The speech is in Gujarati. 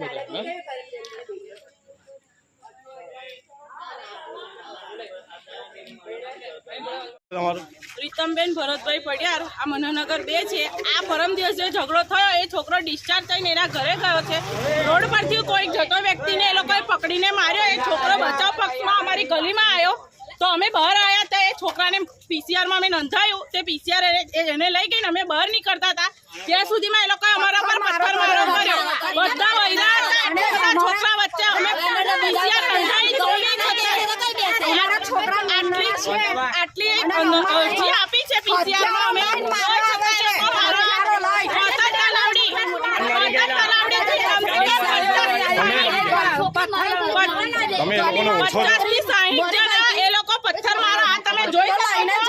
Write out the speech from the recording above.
બધા પ્રીતમબેન ભરતભાઈ પડિયાર આ મનોનગર બે છે. આ પરમ દિવસ જે ઝઘડો થયો, એ છોકરો ડિસ્ચાર્જ થઈને એના ઘરે ગયો છે. રોડ પરથી કોઈક જતો વ્યક્તિને એ લોકોએ પકડીને માર્યો. એ છોકરો બચાવ પક્ષમાં અમારી ગલીમાં આવ્યો. તો અમે બહાર આવ્યા હતા, એ છોકરાને પીસીઆરમાં અમે નોંધાયું. તે પીસીઆર એને લઈ ગઈને અમે બહાર નીકળતા હતા. ત્યાં સુધીમાં એ લોકોએ અમારા પર પથ્થર મારો કર્યો. આટલી અરજી આપી છે પીસીઆરમાં અમે. તમે લોકોનો ઓછો 50 થી 60 જણા એ લોકો પથ્થર મારા આ તમે જોઈ શકો છો.